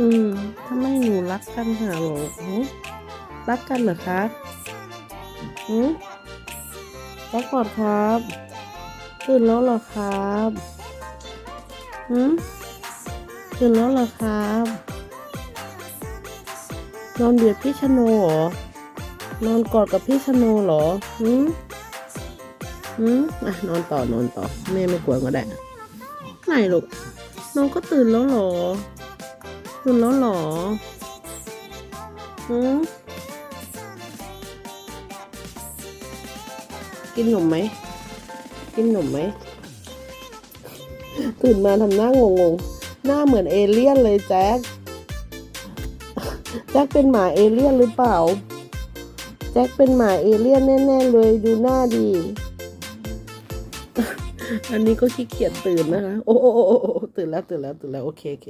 อืมทำไมหนูรักกันหาหรอหือรักกันเหรอครับหืมรักกอดครับตื่นแล้วเหรอครับหืมตื่นแล้วเหรอครับนอนเบียดพี่ชโนเหรอนอนกอดกับพี่ชโนเหรอหืมหืมอะนอนต่อนอนต่อแม่ไม่กวนก็ได้ ไหนลูกน้องก็ตื่นแล้วหรอ ตื่นแล้วหรอหืมกินหนมไหม กินหนมไหม ตื่นมาทำหน้างงๆหน้าเหมือนเอเลี่ยนเลยแจ็ค แจ็คเป็นหมาเอเลี่ยนหรือเปล่า แจ็คเป็นหมาเอเลี่ยนแน่ๆเลยดูหน้าดี อันนี้ก็ขี้เกียจตื่นนะคะโอ้โอ้โอ้โอ้ตื่นแล้วตื่นแล้วตื่นแล้วโอเคโอเค